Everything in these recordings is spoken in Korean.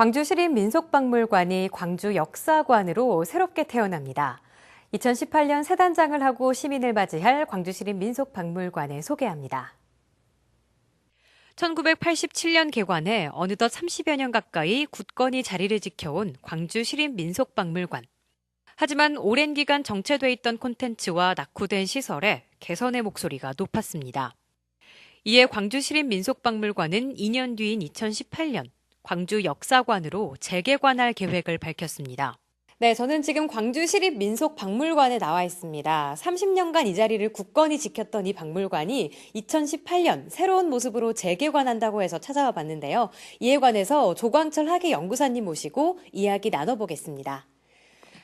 광주 시립민속박물관이 광주 역사관으로 새롭게 태어납니다. 2018년 새 단장을 하고 시민을 맞이할 광주 시립민속박물관을 소개합니다. 1987년 개관해 어느덧 30여 년 가까이 굳건히 자리를 지켜온 광주 시립민속박물관. 하지만 오랜 기간 정체돼 있던 콘텐츠와 낙후된 시설에 개선의 목소리가 높았습니다. 이에 광주 시립민속박물관은 2년 뒤인 2018년 광주 역사관으로 재개관할 계획을 밝혔습니다. 네, 저는 지금 광주 시립 민속박물관에 나와 있습니다. 30년간 이 자리를 굳건히 지켰던 이 박물관이 2018년 새로운 모습으로 재개관한다고 해서 찾아와 봤는데요. 이에 관해서 조광철 학예 연구사님 모시고 이야기 나눠보겠습니다.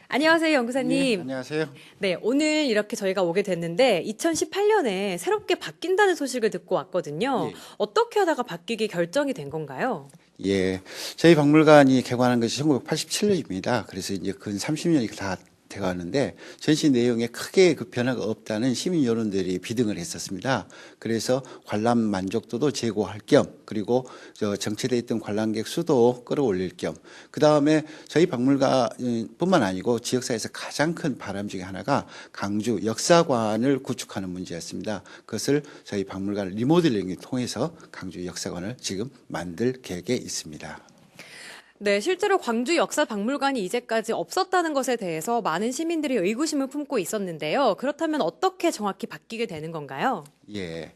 안녕하세요, 연구사님. 네, 안녕하세요. 네, 오늘 이렇게 저희가 오게 됐는데 2018년에 새롭게 바뀐다는 소식을 듣고 왔거든요. 예. 어떻게 하다가 바뀌기 결정이 된 건가요? 예, 저희 박물관이 개관한 것이 1987년입니다. 그래서 이제 근 30년이 다 돼가는데 전시 내용에 크게 그 변화가 없다는 시민 여론들이 비등을 했었습니다. 그래서 관람 만족도도 제고할 겸 그리고 저 정체돼 있던 관람객 수도 끌어올릴 겸 그 다음에 저희 박물관뿐만 아니고 지역사회에서 가장 큰 바람 중에 하나가 강주 역사관을 구축하는 문제였습니다. 그것을 저희 박물관 리모델링을 통해서 강주 역사관을 지금 만들 계획에 있습니다. 네, 실제로 광주 역사 박물관이 이제까지 없었다는 것에 대해서 많은 시민들이 의구심을 품고 있었는데요. 그렇다면 어떻게 정확히 바뀌게 되는 건가요? 예.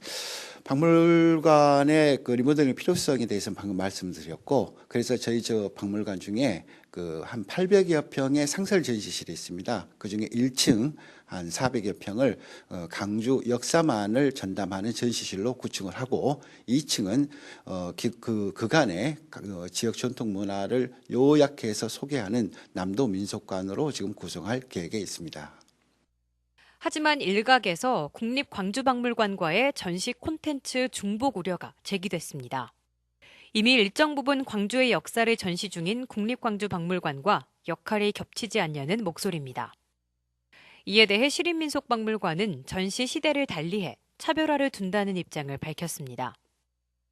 박물관의 그 리모델링 필요성에 대해서는 방금 말씀드렸고, 그래서 저희 저 박물관 중에 그 한 800여 평의 상설 전시실이 있습니다. 그 중에 1층 한 400여 평을 어, 강주 역사만을 전담하는 전시실로 구축을 하고 2층은 어, 기- 그 그간의 어, 지역 전통 문화를 요약해서 소개하는 남도 민속관으로 지금 구성할 계획에 있습니다. 하지만 일각에서 국립광주박물관과의 전시 콘텐츠 중복 우려가 제기됐습니다. 이미 일정 부분 광주의 역사를 전시 중인 국립광주박물관과 역할이 겹치지 않냐는 목소리입니다. 이에 대해 시립민속박물관은 전시 시대를 달리해 차별화를 둔다는 입장을 밝혔습니다.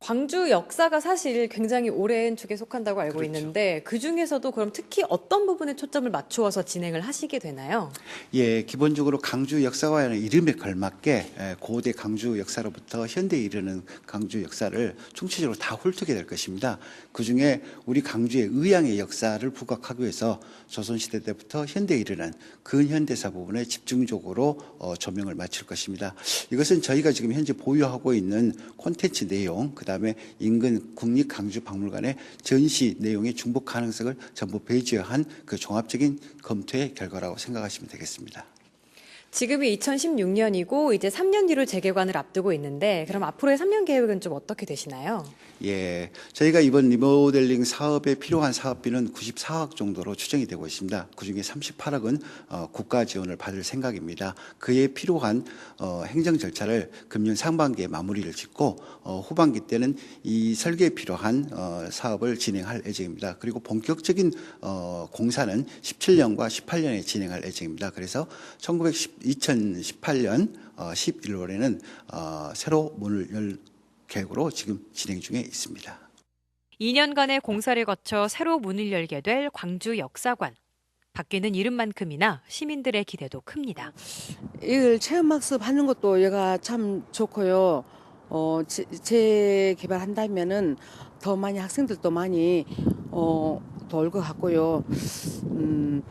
광주 역사가 사실 굉장히 오랜 축에 속한다고 알고 그렇죠. 있는데 그 중에서도 그럼 특히 어떤 부분에 초점을 맞추어서 진행을 하시게 되나요? 예, 기본적으로 강주 역사관의 이름에 걸맞게 에, 고대 강주 역사로부터 현대에 이르는 강주 역사를 총체적으로 다 훑게 될 것입니다. 그 중에 우리 강주의 의양의 역사를 부각하기 위해서 조선시대 때부터 현대에 이르는 근현대사 부분에 집중적으로 어, 조명을 맞출 것입니다. 이것은 저희가 지금 현재 보유하고 있는 콘텐츠 내용, 그 다음에 인근 국립강주박물관의 전시 내용의 중복 가능성을 전부 배제한 그 종합적인 검토의 결과라고 생각하시면 되겠습니다. 지금이 2016년이고 이제 3년 뒤로 재개관을 앞두고 있는데 그럼 앞으로의 3년 계획은 좀 어떻게 되시나요? 예, 저희가 이번 리모델링 사업에 필요한 사업비는 94억 정도로 추정이 되고 있습니다. 그중에 38억은 어, 국가 지원을 받을 생각입니다. 그에 필요한 어, 행정 절차를 금년 상반기에 마무리를 짓고 어, 후반기 때는 이 설계에 필요한 어, 사업을 진행할 예정입니다. 그리고 본격적인 어, 공사는 17년과 18년에 진행할 예정입니다. 그래서 1910, 2018년 어, 11월에는 어, 새로 문을 열 계획으로 지금 진행 중에 있습니다. 2년간의 공사를 거쳐 새로 문을 열게 될 광주 역사관. 바뀌는 이름만큼이나 시민들의 기대도 큽니다. 이걸 체험학습 하는 것도 얘가 참 좋고요. 어, 재- 재개발한다면은 더 많이 학생들도 많이 어, 더올것 같고요. 음,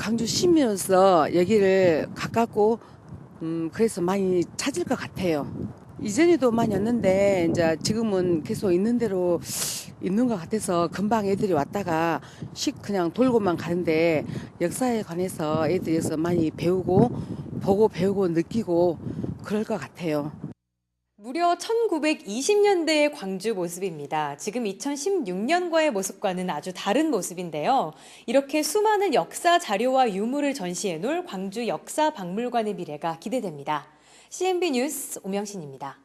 강주 시민으로서 여기를 가깝고 음, 그래서 많이 찾을 것 같아요. 이전에도 많이 왔는데 이제 지금은 계속 있는 대로 있는 것 같아서 금방 애들이 왔다가 씩 그냥 돌고만 가는데 역사에 관해서 애들이 여기서 많이 배우고 보고 배우고 느끼고 그럴 것 같아요. 무려 1920년대의 광주 모습입니다. 지금 2016년과의 모습과는 아주 다른 모습인데요. 이렇게 수많은 역사 자료와 유물을 전시해 놓을 광주 역사 박물관의 미래가 기대됩니다. CNB 뉴스 오명신입니다.